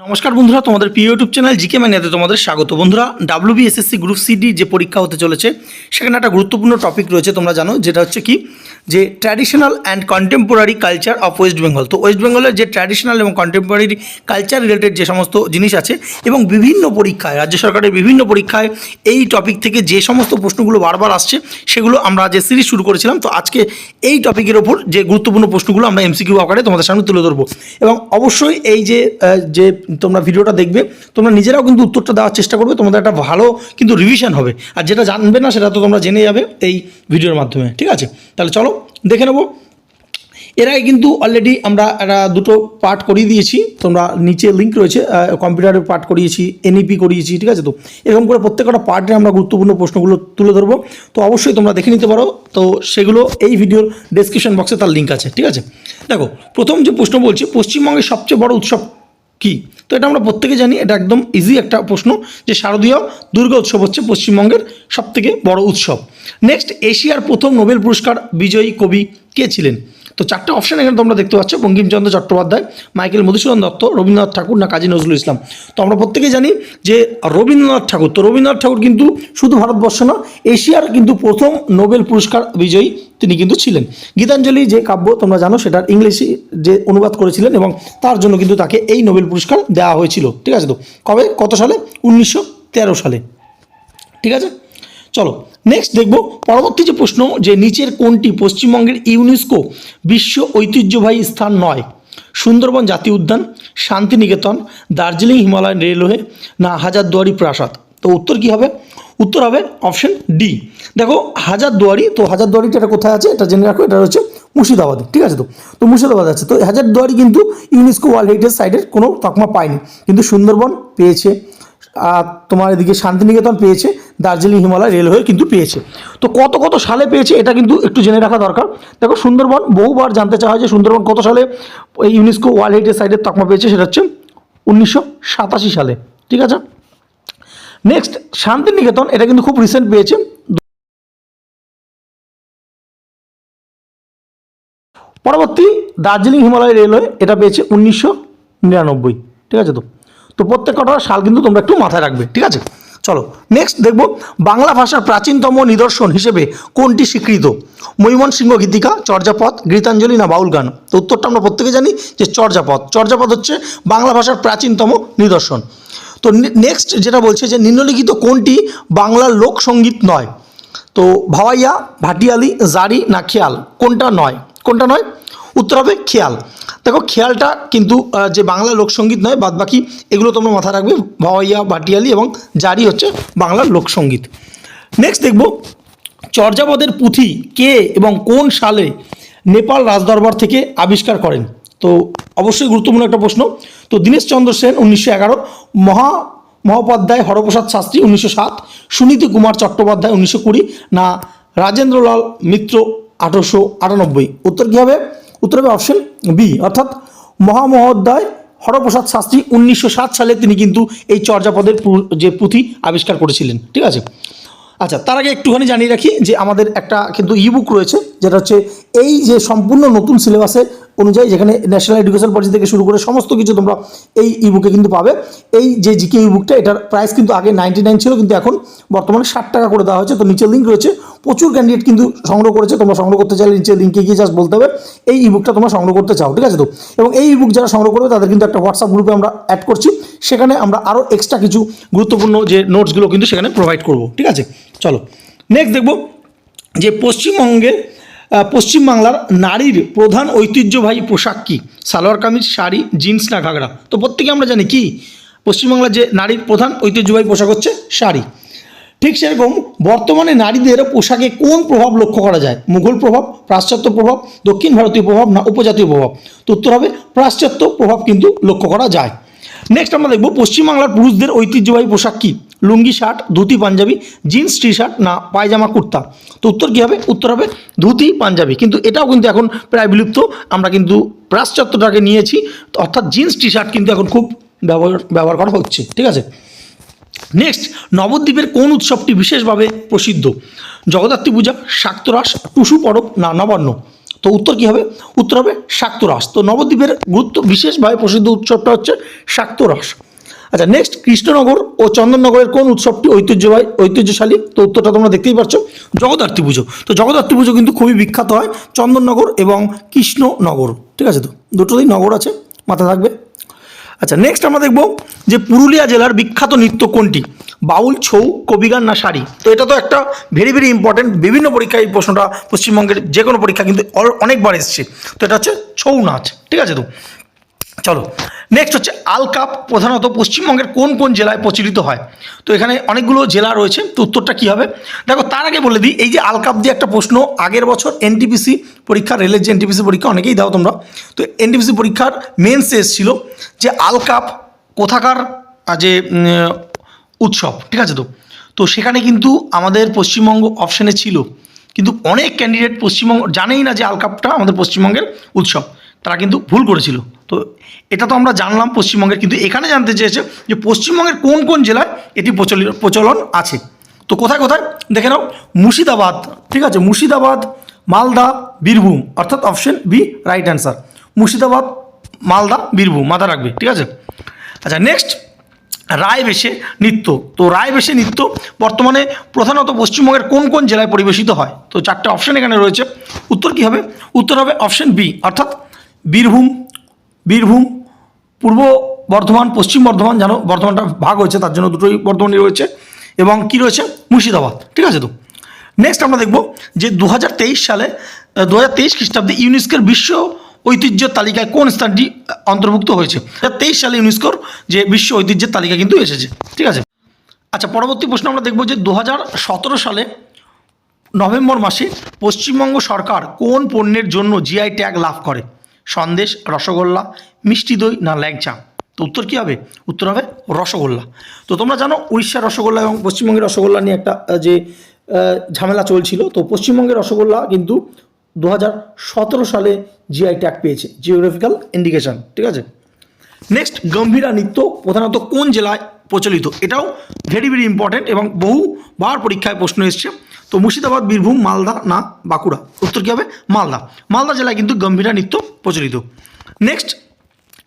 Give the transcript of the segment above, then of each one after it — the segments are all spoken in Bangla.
নমস্কার বন্ধুরা, তোমাদের প্রিয় ইউটিউব চ্যানেল জিকে ম্যানিয়াতে তোমাদের স্বাগত। বন্ধুরা ডাব্লিউবিএসএসসি গ্রুপ সিডি যে পরীক্ষা হতে চলেছে, সেখানে একটা গুরুত্বপূর্ণ টপিক রয়েছে, তোমরা জানো, যেটা হচ্ছে কি, যে traditional and contemporary culture of West Bengal তো ওয়েস্ট বেঙ্গলের যে ট্র্যাডিশনাল এবং কন্টেম্পোরারি কালচার রিলেটেড যে সমস্ত জিনিস আছে, এবং বিভিন্ন পরীক্ষায়, রাজ্য সরকারের বিভিন্ন পরীক্ষায় এই টপিক থেকে যে সমস্ত প্রশ্নগুলো বারবার আসছে, সেগুলো আমরা যে সিরিজ শুরু করেছিলাম। তো আজকে এই টপিকের ওপর যে গুরুত্বপূর্ণ প্রশ্নগুলো আমরা এমসিকিউ আকারে তোমাদের সামনে তুলে ধরবো। এবং অবশ্যই এই যে যে তোমরা ভিডিওটা দেখবে, তোমরা নিজেরাও কিন্তু উত্তরটা দেওয়ার চেষ্টা করবে, তোমাদের একটা ভালো কিন্তু রিভিশন হবে। আর যেটা জানবে না, সেটা তো তোমরা জেনে যাবে এই ভিডিওর মাধ্যমে, ঠিক আছে? তাহলে চলো, দেখে নেব। এর আগে কিন্তু অলরেডি আমরা একটা দুটো পার্ট করিয়ে দিয়েছি, তোমরা নিচে লিঙ্ক রয়েছে কম্পিউটারে পার্ট করিয়েছি এনইপি করিয়েছি, ঠিক আছে তো? এরকম করে প্রত্যেকটা পার্টে আমরা গুরুত্বপূর্ণ প্রশ্নগুলো তুলে ধরবো। তো অবশ্যই তোমরা দেখে নিতে পারো। তো সেগুলো এই ভিডিওর ডেসক্রিপশন বক্সে তার লিঙ্ক আছে, ঠিক আছে? দেখো, প্রথম যে প্রশ্ন বলছি, পশ্চিমবঙ্গের সবচেয়ে বড় উৎসব কি? তো এটা আমরা প্রত্যেকে জানি, এটা একদম ইজি একটা প্রশ্ন যে শারদীয় দুর্গা উৎসব হচ্ছে পশ্চিমবঙ্গের সবথেকে বড় উৎসব। নেক্সট এশিয়ার প্রথম নোবেল পুরস্কার বিজয়ী কবি কে ছিলেন? তো চারটে অপশন এখানে তোমরা দেখতে পাচ্ছ, বঙ্কিমচন্দ্র চট্টোপাধ্যায়, মাইকেল মধুসূদন দত্ত, রবীন্দ্রনাথ ঠাকুর না কাজী নজরুল ইসলাম। তো আমরা প্রত্যেকেই জানি যে রবীন্দ্রনাথ ঠাকুর, তো রবীন্দ্রনাথ ঠাকুর কিন্তু শুধু ভারতবর্ষ না, এশিয়ার কিন্তু প্রথম নোবেল পুরস্কার বিজয়ী তিনি কিন্তু ছিলেন। গীতাঞ্জলি যে কাব্য তোমরা জানো, সেটার ইংলিশে যে অনুবাদ করেছিলেন এবং তার জন্য কিন্তু তাকে এই নোবেল পুরস্কার দেওয়া হয়েছিল। ঠিক আছে তো? কবে? কত সালে? উনিশশো তেরো সালে। ঠিক আছে? চলো নেক্সট দেখব পরবর্তী যে প্রশ্ন, যে নিচের কোনটি পশ্চিমবঙ্গের ইউনেস্কো বিশ্ব ঐতিহ্যবাহী স্থান নয়? সুন্দরবন জাতীয় উদ্যান, শান্তিনিকেতন, দার্জিলিং হিমালয়ান রেলওয়ে, না হাজারদুয়ারি প্রাসাদ? তো উত্তর কি হবে? উত্তর হবে অপশন ডি দেখো, হাজারদুয়ারি, তো হাজারদুয়ারিটা এটা কোথায় আছে? এটা জেনে রাখো, এটা হচ্ছে মুর্শিদাবাদে, ঠিক আছে তো? তো মুর্শিদাবাদ আছে। তো হাজারদুয়ারি কিন্তু ইউনেস্কো ওয়ার্ল্ড হেরিটেজ সাইটের কোনো তকমা পায়নি। কিন্তু সুন্দরবন পেয়েছে। তোমার এদিকে শান্তিনিকেতন পেয়েছে, দার্জিলিং, হিমালয় রেলওয়ে কিন্তু পেয়েছে। তো কত কত সালে পেয়েছে এটা কিন্তু একটু জেনে রাখা দরকার। দেখো, সুন্দরবন বহুবার জানতে চাওয়া হয় যে সুন্দরবন কত সালে এই ইউনেস্কো ওয়ার্ল্ড হেরিটেজ সাইটের তকমা পেয়েছে, সেটা হচ্ছে উনিশশো সাতাশি সালে, ঠিক আছে? নেক্সট শান্তিনিকেতন, এটা কিন্তু খুব রিসেন্ট পেয়েছে। পরবর্তী দার্জিলিং, হিমালয় রেলওয়ে, এটা পেয়েছে উনিশশো নিরানব্বই, ঠিক আছে তো? তো প্রত্যেক কটা সাল কিন্তু তোমরা একটু মাথায় রাখবে, ঠিক আছে? চলো নেক্সট দেখব বাংলা ভাষার প্রাচীনতম নিদর্শন হিসেবে কোনটি স্বীকৃত? মৈমনসিংহ গীতিকা, চর্যাপদ, গীতাঞ্জলি না বাউল গান? তো উত্তরটা আমরা প্রত্যেকে জানি যে চর্যাপদ। চর্যাপদ হচ্ছে বাংলা ভাষার প্রাচীনতম নিদর্শন। তো নেক্সট যেটা বলছে যে নিম্নলিখিত কোনটি বাংলার লোকসঙ্গীত নয়? তো ভাওয়াইয়া, ভাটিয়ালি, জারি না খেয়াল, কোনটা নয়? কোনটা নয়? উত্তর হবে খেয়াল। দেখো, খেয়ালটা কিন্তু যে বাংলা লোকসঙ্গীত নয় বাদ বাকি এগুলো তোমরা মাথায় রাখবে, ভাওয়াইয়া, ভাটিয়ালি এবং জারি হচ্ছে বাংলার লোকসঙ্গীত। নেক্সট দেখব, চর্যাপদের পুঁথি কে এবং কোন সালে নেপাল রাজদরবার থেকে আবিষ্কার করেন? তো অবশ্যই গুরুত্বপূর্ণ একটা প্রশ্ন। তো দীনেশচন্দ্র সেন উনিশশো এগারো, মহা, মহোপাধ্যায় হরপ্রসাদ শাস্ত্রী উনিশশো সাত, সুনীতি কুমার চট্টোপাধ্যায় উনিশশো কুড়ি, না রাজেন্দ্রলাল মিত্র আঠারোশো আটানব্বই। উত্তর কী হবে? উত্তর হবে অপশন বি অর্থাৎ মহামহোদয় হরপ্রসাদ শাস্ত্রী উনিশশো সাত সালে তিনি কিন্তু এই চর্যাপদের যে পুঁথি আবিষ্কার করেছিলেন। ঠিক আছে? আচ্ছা তার আগে একটুখানি জানিয়ে রাখি যে আমাদের একটা কিন্তু ইবুক রয়েছে, যেটা হচ্ছে এই যে সম্পূর্ণ নতুন সিলেবাসে অনুযায়ী যেখানে ন্যাশনাল এডুকেশন পলিসি থেকে শুরু করে সমস্ত কিছু তোমরা এই ইবুকে কিন্তু পাবে। এই যে জিকে ইবুকটা এটার প্রাইস কিন্তু আগে নাইনটি নাইন ছিল, কিন্তু এখন বর্তমানে ষাট টাকা করে দেওয়া হয়েছে। তো নিচে লিঙ্ক রয়েছে। প্রচুর ক্যান্ডিডেট কিন্তু সংগ্রহ করেছে। তোমরা সংগ্রহ করতে চাইলে নিচে লিঙ্কে গিয়ে জাস্ট বলতে হবে। এই ইবুকটা তোমরা সংগ্রহ করতে চাও, ঠিক আছে তো? এবং এই ইবুক যারা সংগ্রহ করবে, তাদের কিন্তু একটা হোয়াটসঅ্যাপ গ্রুপে আমরা অ্যাড করছি। সেখানে আমরা আরও এক্সট্রা কিছু গুরুত্বপূর্ণ যে নোটসগুলো কিন্তু সেখানে প্রোভাইড করব, ঠিক আছে? চলো নেক্সট দেখব যে পশ্চিমবঙ্গে পশ্চিমবাংলার নারীর প্রধান ঐতিহ্যবাহী পোশাক কী? সালোয়ার কামিজ, শাড়ি, জিন্স না ঘাগরা? তো প্রত্যেকে আমরা জানি কি? পশ্চিমবাংলার যে নারীর প্রধান ঐতিহ্যবাহী পোশাক হচ্ছে শাড়ি। ঠিক সেরকম বর্তমানে নারীদের পোশাকে কোন প্রভাব লক্ষ্য করা যায়? মুঘল প্রভাব, পাশ্চাত্য প্রভাব, দক্ষিণ ভারতীয় প্রভাব না উপজাতীয় প্রভাব? তো উত্তর হবে পাশ্চাত্য প্রভাব কিন্তু লক্ষ্য করা যায়। নেক্সট আমরা দেখব পশ্চিমবাংলার পুরুষদের ঐতিহ্যবাহী পোশাক কী? Lungi shirt, dhoti, panjabi jeans T shirt না, পায়জামা, কুর্তা। তো উত্তর কী হবে? উত্তর হবে ধুতি, পাঞ্জাবি। কিন্তু এটাও কিন্তু এখন প্রায় বিলুপ্ত। আমরা কিন্তু পাশ্চাত্যটাকে নিয়েছি। অর্থাৎ জিন্স টি শার্ট কিন্তু এখন খুব ব্যবহার ব্যবহার করা হচ্ছে। ঠিক আছে? নেক্সট নবদ্বীপের কোন উৎসবটি বিশেষভাবে প্রসিদ্ধ? জগদ্ধাত্রী পূজা, শাক্তরাস, টুসু পরব, না, নবান্ন? তো উত্তর কী হবে? উত্তর হবে শাক্তরাস। তো নবদ্বীপের গুরুত্ব বিশেষভাবে প্রসিদ্ধ উৎসবটা হচ্ছে শাক্তরাস। আচ্ছা নেক্সট কৃষ্ণনগর ও চন্দননগরের কোন উৎসবটি ঐতিহ্যবাহী, ঐতিহ্যশালী? তো উত্তরটা তোমরা দেখতেই পাচ্ছ জগদ্ধাত্রী পুজো। তো জগদ্ধাত্রী পুজো কিন্তু খুবই বিখ্যাত হয় চন্দননগর এবং কৃষ্ণনগর, ঠিক আছে তো? দুটোতেই নগর আছে মাথা থাকবে। আচ্ছা নেক্সট আমরা দেখব যে পুরুলিয়া জেলার বিখ্যাত নৃত্য কোনটি? বাউল, ছৌ, কবিগান না শাড়ি তো এটা তো একটা ভেরি ভেরি ইম্পর্টেন্ট বিভিন্ন পরীক্ষায় এই প্রশ্নটা পশ্চিমবঙ্গের যে কোনো পরীক্ষা কিন্তু অনেকবার এসছে। তো এটা হচ্ছে ছৌ নাচ, ঠিক আছে তো? চলো নেক্সট হচ্ছে আল কাপ প্রধানত পশ্চিমবঙ্গের কোন কোন জেলায় প্রচলিত হয়? তো এখানে অনেকগুলো জেলা রয়েছে, তো উত্তরটা কী হবে? দেখো, তার আগে বলে দিই, এই যে আল কাপ দিয়ে একটা প্রশ্ন, আগের বছর এনটিপিসি পরীক্ষা, রেলের যে এনটিপিসি পরীক্ষা, অনেকেই দাও তোমরা, তো এনটিপিসি পরীক্ষার মেন শেষ ছিল যে আল কাপ কোথাকার যে উৎসব, ঠিক আছে তো? তো সেখানে কিন্তু আমাদের পশ্চিমবঙ্গ অপশানে ছিল, কিন্তু অনেক ক্যান্ডিডেট পশ্চিমবঙ্গ, জানেই না যে আল কাপটা আমাদের পশ্চিমবঙ্গের উৎসব, তারা কিন্তু ভুল করেছিল। তো এটা তো আমরা জানলাম পশ্চিমবঙ্গের, কিন্তু এখানে জানতে চেয়েছে যে পশ্চিমবঙ্গের কোন কোন জেলায় এটি প্রচলিত, প্রচলন আছে। তো কোথায় কোথায়? দেখে নাও, মুর্শিদাবাদ, ঠিক আছে? মুর্শিদাবাদ, মালদা, বীরভূম, অর্থাৎ option B right answer Murshidabad, Malda, Birbhum মাথা রাখবে, ঠিক আছে? আচ্ছা নেক্সট রায় বেশে নৃত্য। তো রায় বেশে নৃত্য বর্তমানে প্রধানত পশ্চিমবঙ্গের কোন কোন জেলায় পরিবেশিত হয়? তো চারটে অপশন এখানে রয়েছে। উত্তর কী হবে? উত্তর হবে অপশন বি অর্থাৎ বীরভূম বীরভূম, পূর্ব বর্ধমান, পশ্চিম বর্ধমান জানো বর্ধমানটা ভাগ হয়েছে, তার জন্য দুটোই বর্ধমানই রয়েছে। এবং কি রয়েছে? মুর্শিদাবাদ। ঠিক আছে তো? নেক্সট আমরা দেখব যে দু হাজার তেইশ সালে দু হাজার তেইশ খ্রিস্টাব্দে ইউনেস্কোর বিশ্ব ঐতিহ্যের তালিকায় কোন স্থানটি অন্তর্ভুক্ত হয়েছে? তেইশ সালে ইউনেস্কোর যে বিশ্ব ঐতিহ্যের তালিকা কিন্তু এসেছে। ঠিক আছে? আচ্ছা পরবর্তী প্রশ্ন আমরা দেখব যে দু হাজার সতেরো সালে নভেম্বর মাসে পশ্চিমবঙ্গ সরকার কোন পণ্যের জন্য জিআই ট্যাগ লাভ করে? সন্দেশ, রসগোল্লা, মিষ্টি দই না ল্যাংচা? তো উত্তর কী হবে? উত্তর হবে রসগোল্লা। তো তোমরা জানো উড়িষ্যার রসগোল্লা এবং পশ্চিমবঙ্গের রসগোল্লা নিয়ে একটা যে ঝামেলা চলছিল, তো পশ্চিমবঙ্গের রসগোল্লা কিন্তু দু হাজার সতেরো সালে জিআই ট্যাগ পেয়েছে। জিওগ্রাফিক্যাল ইন্ডিকেশন ঠিক আছে? নেক্সট গম্ভীরা নৃত্য, প্রধানত কোন জেলায় প্রচলিত? এটাও ভেরি ভেরি ইম্পর্টেন্ট এবং বহুবার পরীক্ষায় প্রশ্ন এসছে। তো মুর্শিদাবাদ, বীরভূম, মালদা, না, বাঁকুড়া। উত্তর কী হবে? মালদা। মালদা জেলায় কিন্তু গম্ভীরা নৃত্য প্রচলিত। নেক্সট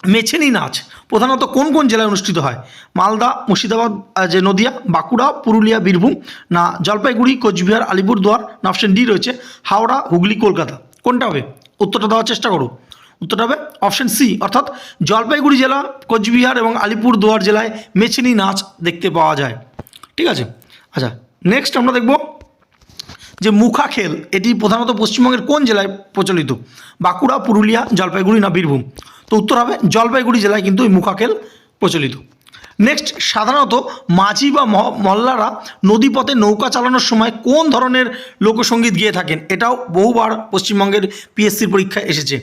মেছেনি নাচ। প্রধানত কোন কোন জেলায় অনুষ্ঠিত হয়? মালদা, মুর্শিদাবাদ যে নদিয়া, বাঁকুড়া, পুরুলিয়া, বীরভূম, না, জলপাইগুড়ি, কোচবিহার, আলিপুরদুয়ার না অপশন ডি রয়েছে, হাওড়া, হুগলি, কলকাতা। কোনটা হবে? উত্তরটা দেওয়ার চেষ্টা করো। উত্তরটা হবে অপশন সি, অর্থাৎ জলপাইগুড়ি জেলা, কোচবিহার এবং আলিপুরদুয়ার জেলায় মেছেনি নাচ দেখতে পাওয়া যায়। ঠিক আছে? আচ্ছা নেক্সট আমরা দেখব যে মুখা খেল, এটি প্রধানত পশ্চিমবঙ্গের কোন জেলায় প্রচলিত? বাঁকুড়া, পুরুলিয়া, জলপাইগুড়ি না বীরভূম? তো উত্তর হবে জলপাইগুড়ি জেলায় কিন্তু এই মুখা খেল প্রচলিত। নেক্সট সাধারণত মাঝি বা মল্লারা নদীপথে নৌকা চালানোর সময় কোন ধরনের লোকসঙ্গীত গিয়ে থাকেন? এটাও বহুবার পশ্চিমবঙ্গের পিএসসির পরীক্ষায় এসেছে।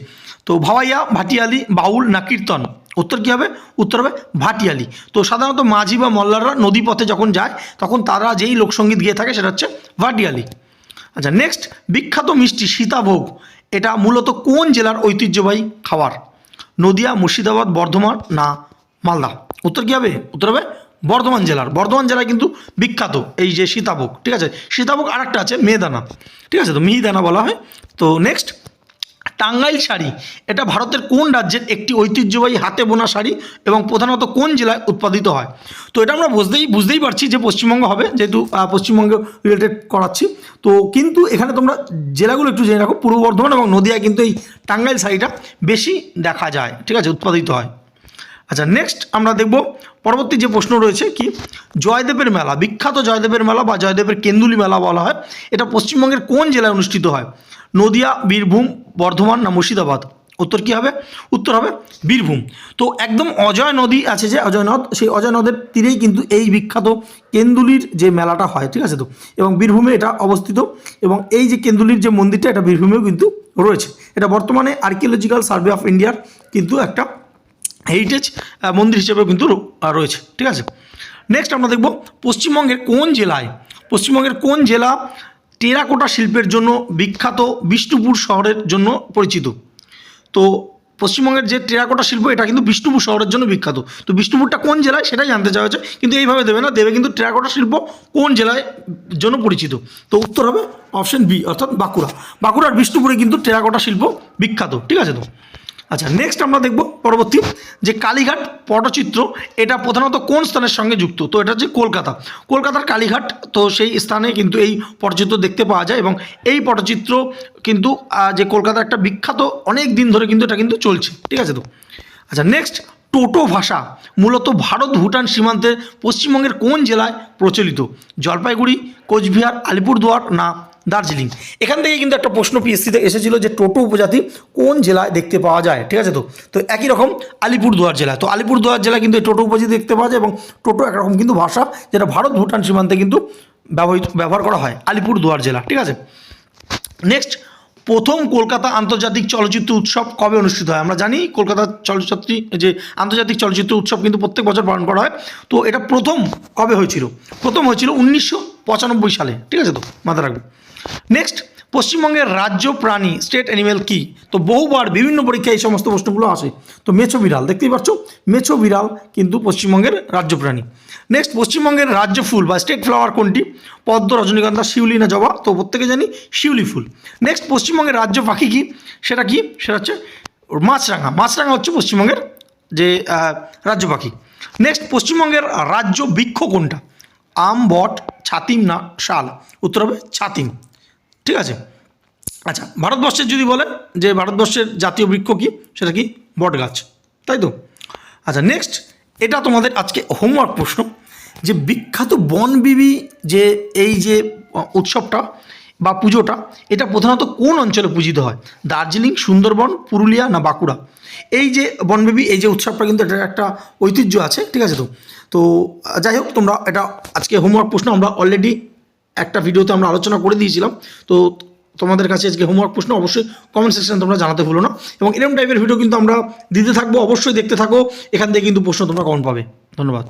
তো ভাওয়াইয়া, ভাটিয়ালি, বাউল না কীর্তন? উত্তর কী হবে? উত্তর হবে ভাটিয়ালি। তো সাধারণত মাঝি বা মল্লাররা নদীপথে যখন যায়, তখন তারা যেই লোকসঙ্গীত গিয়ে থাকে সেটা হচ্ছে ভাটিয়ালি। আচ্ছা নেক্সট বিখ্যাত মিষ্টি সীতাভোগ। এটা মূলত কোন জেলার ঐতিহ্যবাহী খাবার? নদিয়া, মুর্শিদাবাদ, বর্ধমান না মালদা? উত্তর কী হবে? উত্তর হবে বর্ধমান জেলার। বর্ধমান জেলায় কিন্তু বিখ্যাত এই যে সীতাভোগ, ঠিক আছে? সীতাভোগ আরেকটা আছে মেয়েদানা ঠিক আছে, তো মিহিদানা বলা হয়। তো নেক্সট টাঙ্গাইল শাড়ি, এটা ভারতের কোন রাজ্যের একটি ঐতিহ্যবাহী হাতে বোনা শাড়ি এবং প্রধানত কোন জেলায় উৎপাদিত হয়? তো এটা আমরা বুঝতেই বুঝতেই পারছি যে পশ্চিমবঙ্গ হবে, যেহেতু পশ্চিমবঙ্গ রিলেটেড করাচ্ছি। তো কিন্তু এখানে তোমরা জেলাগুলো একটু জেনে রাখো, পূর্ব বর্ধমান এবং নদিয়া কিন্তু এই টাঙ্গাইল শাড়িটা বেশি দেখা যায়, ঠিক আছে, উৎপাদিত হয়। আচ্ছা নেক্সট আমরা দেখব পরবর্তী যে প্রশ্ন রয়েছে কি, জয়দেবের মেলা, বিখ্যাত জয়দেবের মেলা বা জয়দেবের কেন্দুলি মেলা বলা হয়, এটা পশ্চিমবঙ্গের কোন জেলায় অনুষ্ঠিত হয়? নদিয়া, বীরভূম, বর্ধমান না মুর্শিদাবাদ? উত্তর কী হবে? উত্তর হবে বীরভূম। তো একদম অজয় নদী আছে যে অজয় নদ, সেই অজয় নদের তীরেই কিন্তু এই বিখ্যাত কেন্দুলির যে মেলাটা হয়, ঠিক আছে তো? এবং বীরভূমে এটা অবস্থিত এবং এই যে কেন্দুলির যে মন্দিরটা, এটা বীরভূমেও কিন্তু রয়েছে। এটা বর্তমানে আর্কিওলজিক্যাল সার্ভে অফ ইন্ডিয়ার কিন্তু একটা হেরিটেজ মন্দির হিসেবেও কিন্তু রয়েছে, ঠিক আছে? নেক্সট আমরা দেখব পশ্চিমবঙ্গের কোন জেলায়, পশ্চিমবঙ্গের কোন জেলা টেরাকোটা শিল্পের জন্য বিখ্যাত বিষ্ণুপুর শহরের জন্য পরিচিত। তো পশ্চিমবঙ্গের যে টেরাকোটা শিল্প, এটা কিন্তু বিষ্ণুপুর শহরের জন্য বিখ্যাত। তো বিষ্ণুপুরটা কোন জেলায়? সেটাই জানতে চাওয়া হয়েছে। কিন্তু এইভাবে দেবে না। দেবে কিন্তু টেরাকোটা শিল্প কোন জেলায় জন্য পরিচিত? তো উত্তর হবে অপশন বি, অর্থাৎ বাঁকুড়া। বাঁকুড়ার বিষ্ণুপুরে কিন্তু টেরাকোটা শিল্প বিখ্যাত। ঠিক আছে তো? আচ্ছা নেক্সট আমরা দেখব পরবর্তী যে কালীঘাট পটচিত্র, এটা প্রধানত কোন স্থানের সঙ্গে যুক্ত? তো এটা হচ্ছে কলকাতা। কলকাতার কালীঘাট, তো সেই স্থানে কিন্তু এই পটচিত্র দেখতে পাওয়া যায় এবং এই পটচিত্র কিন্তু যে কলকাতার একটা বিখ্যাত, অনেক দিন ধরে কিন্তু এটা কিন্তু চলছে। ঠিক আছে তো? আচ্ছা নেক্সট টোটো ভাষা। মূলত ভারত ভুটান সীমান্তে পশ্চিমবঙ্গের কোন জেলায় প্রচলিত? জলপাইগুড়ি, কোচবিহার, আলিপুরদুয়ার না দার্জিলিং। এখান থেকে কিন্তু একটা প্রশ্ন পিএসসিতে এসেছিল যে টোটো উপজাতি কোন জেলায় দেখতে পাওয়া যায়, ঠিক আছে তো? তো একই রকম আলিপুরদুয়ার জেলায় তো আলিপুরদুয়ার জেলা কিন্তু টোটো উপজাতি দেখতে পাওয়া যায় এবং টোটো একরকম কিন্তু ভাষা যেটা ভারত ভুটান সীমান্তে কিন্তু ব্যবহৃত, ব্যবহার করা হয়, আলিপুরদুয়ার জেলা, ঠিক আছে? নেক্সট প্রথম কলকাতা আন্তর্জাতিক চলচ্চিত্র উৎসব কবে অনুষ্ঠিত হয়? আমরা জানি কলকাতা চলচ্চিত্র, যে আন্তর্জাতিক চলচ্চিত্র উৎসব কিন্তু প্রত্যেক বছর পালন করা হয়। তো এটা প্রথম কবে হয়েছিল? প্রথম হয়েছিল উনিশশো পঁচানব্বই সালে, ঠিক আছে তো? মাথায় রাখবে। নেক্সট পশ্চিমবঙ্গের রাজ্য প্রাণী স্টেট অ্যানিমেল কি? তো বহুবার বিভিন্ন পরীক্ষায় এই সমস্ত প্রশ্নগুলো আসে। তো মেছো বিড়াল, দেখতেই পাচ্ছ? মেছো বিড়াল কিন্তু পশ্চিমবঙ্গের রাজ্য প্রাণী। নেক্সট পশ্চিমবঙ্গের রাজ্য ফুল বা স্টেট ফ্লাওয়ার কোনটি? পদ্ম রজনীগন্ধা শিউলি না জবা? তো প্রত্যেকে জানি শিউলি ফুল। নেক্সট পশ্চিমবঙ্গের রাজ্য পাখি কি? সেটা কি? সেটা হচ্ছে মাছরাঙা। মাছরাঙা হচ্ছে পশ্চিমবঙ্গের যে রাজ্য পাখি। নেক্সট পশ্চিমবঙ্গের রাজ্য বৃক্ষ কোনটা? আম, বট ছাতিম না শাল? উত্তর হবে ছাতিম। ঠিক আছে? আচ্ছা ভারতবর্ষের যদি বলে যে ভারতবর্ষের জাতীয় বৃক্ষ কি? সেটা কি? বট গাছ তাই তো? আচ্ছা নেক্সট এটা তোমাদের আজকে হোমওয়ার্ক প্রশ্ন যে বিখ্যাত বনবিবি যে এই যে উৎসবটা বা পুজোটা, এটা প্রধানত কোন অঞ্চলে পূজিত হয়? দার্জিলিং, সুন্দরবন, পুরুলিয়া না বাঁকুড়া? এই যে বনবিবি, এই যে উৎসবটা কিন্তু এটা একটা ঐতিহ্য আছে, ঠিক আছে তো? তো, যাই হোক, তোমরা এটা আজকে হোমওয়ার্ক প্রশ্ন আমরা অলরেডি একটা ভিডিওতে আমরা আলোচনা করে দিয়েছিলাম। তো, তোমাদের কাছে আজকে হোমওয়ার্ক প্রশ্ন অবশ্যই কমেন্ট সেকশনে তোমরা জানাতে ভুলো না। এবং এরকম টাইপের ভিডিও কিন্তু আমরা দিতে থাকব, অবশ্যই দেখতে থাকো। এখান থেকে কিন্তু প্রশ্ন তোমরা কমন পাবে। ধন্যবাদ।